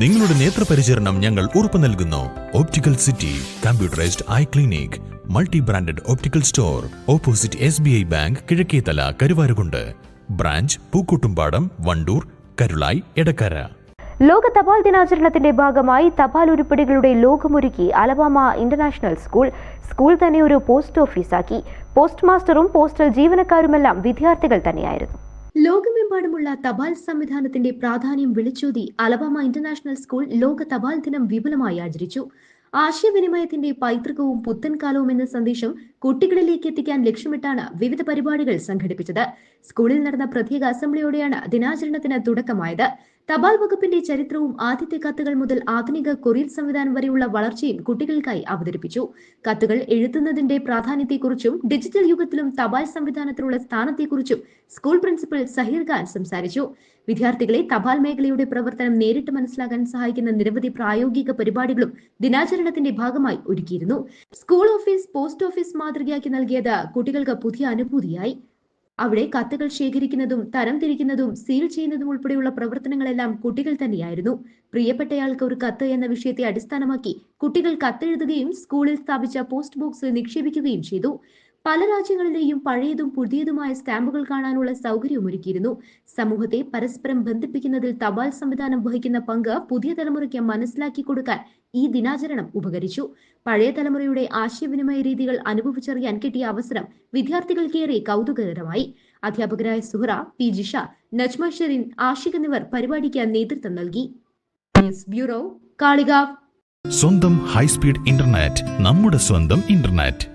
നിങ്ങളുടെ നേത്രപരിചരണം ഞങ്ങൾ ഉറപ്പു നൽകുന്നു. Optical city computerised eye clinic multi branded optical store opposite S B I bank Kizhakkethala Karuvarakundu. Branch Pookkottumpadam Wandoor Karulai Edakkara ലോക തപാൽ ദിനാചരണത്തിന്റെ ഭാഗമായി തപാൽ ഉരുപ്പടികളുടെ ലോകമൊരുക്കി അലബാമ ഇന്റർനാഷണൽ സ്കൂൾ സ്കൂൾ തന്നെ ഒരു പോസ്റ്റ് ഓഫീസാക്കി. പോസ്റ്റ് മാസ്റ്ററും പോസ്റ്റൽ ജീവനക്കാരുമെല്ലാം വിദ്യാർത്ഥികൾ തന്നെയായിരുന്നു. ലോകമെമ്പാടുമുള്ള തപാൽ സംവിധാനത്തിന്റെ പ്രാധാന്യം വിളിച്ചോതി അലബാമ ഇന്റർനാഷണൽ സ്കൂൾ ലോക തപാൽ ദിനം വിപുലമായി ആചരിച്ചു. ആശയവിനിമയത്തിന്റെ പൈതൃകവും പുത്തൻകാലവും എന്ന സന്ദേശം കുട്ടികളിലേക്ക് എത്തിക്കാൻ ലക്ഷ്യമിട്ടാണ് വിവിധ പരിപാടികൾ സംഘടിപ്പിച്ചത്. സ്കൂളിൽ നടന്ന പ്രത്യേക അസംബ്ലിയോടെയാണ് ദിനാചരണത്തിന് തുടക്കമായത്. തപാൽ വകുപ്പിന്റെ ചരിത്രവും ആദ്യത്തെ കത്തുകൾ മുതൽ ആധുനിക കൊറിയർ സംവിധാനം വരെയുള്ള വളർച്ചയും കുട്ടികൾക്കായി അവതരിപ്പിച്ചു. കത്തുകൾ എഴുതുന്നതിന്റെ പ്രാധാന്യത്തെക്കുറിച്ചും ഡിജിറ്റൽ യുഗത്തിലും തപാൽ സംവിധാനത്തിലുള്ള സ്ഥാനത്തെക്കുറിച്ചും സ്കൂൾ പ്രിൻസിപ്പൽ സഹീർ ഖാൻ സംസാരിച്ചു. വിദ്യാർത്ഥികളെ തപാൽ മേഖലയുടെ പ്രവർത്തനം നേരിട്ട് മനസ്സിലാക്കാൻ സഹായിക്കുന്ന നിരവധി പ്രായോഗിക പരിപാടികളും ദിനാചരണത്തിന്റെ ഭാഗമായി ഒരുക്കിയിരുന്നു. സ്കൂൾ ഓഫീസ് പോസ്റ്റ് ഓഫീസ് മാതൃകയാക്കി നൽകിയത് കുട്ടികൾക്ക് പുതിയ അനുഭൂതിയായി. അവിടെ കത്തുകൾ ശേഖരിക്കുന്നതും തരം തിരിക്കുന്നതും സീൽ ചെയ്യുന്നതും ഉൾപ്പെടെയുള്ള പ്രവർത്തനങ്ങളെല്ലാം കുട്ടികൾ തന്നെയായിരുന്നു. പ്രിയപ്പെട്ടയാൾക്ക് ഒരു കത്ത് എന്ന വിഷയത്തെ അടിസ്ഥാനമാക്കി കുട്ടികൾ കത്തെഴുതുകയും സ്കൂളിൽ സ്ഥാപിച്ച പോസ്റ്റ് ബോക്സിൽ നിക്ഷേപിക്കുകയും ചെയ്തു. പല രാജ്യങ്ങളിലെയും പഴയതും പുതിയതുമായ സ്റ്റാമ്പുകൾ കാണാനുള്ള സൗകര്യം ഒരുക്കിയിരുന്നു സമൂഹത്തെ പരസ്പരം ബന്ധിപ്പിക്കുന്നതിൽ തപാൽ സംവിധാനം വഹിക്കുന്ന പങ്ക് പുതിയ തലമുറയ്ക്ക് മനസ്സിലാക്കി കൊടുക്കാൻ ഈ ദിനാചരണം ഉപകരിച്ചു. പഴയ തലമുറയുടെ ആശയവിനിമയ രീതികൾ അനുഭവിച്ചറിയാൻ കിട്ടിയ അവസരം വിദ്യാർത്ഥികൾക്കേറെ കൗതുകകരമായി. അധ്യാപകരായ സുഹറ പി ജിഷ നജ്മ ഷെറിൻ ആഷിഖ് എന്നിവർ പരിപാടിക്ക് നേതൃത്വം നൽകി. ബ്യൂറോ കാളികാവ്. സ്വന്തം ഹൈസ്പീഡ് ഇന്റർനെറ്റ് നമ്മുടെ സ്വന്തം ഇന്റർനെറ്റ്.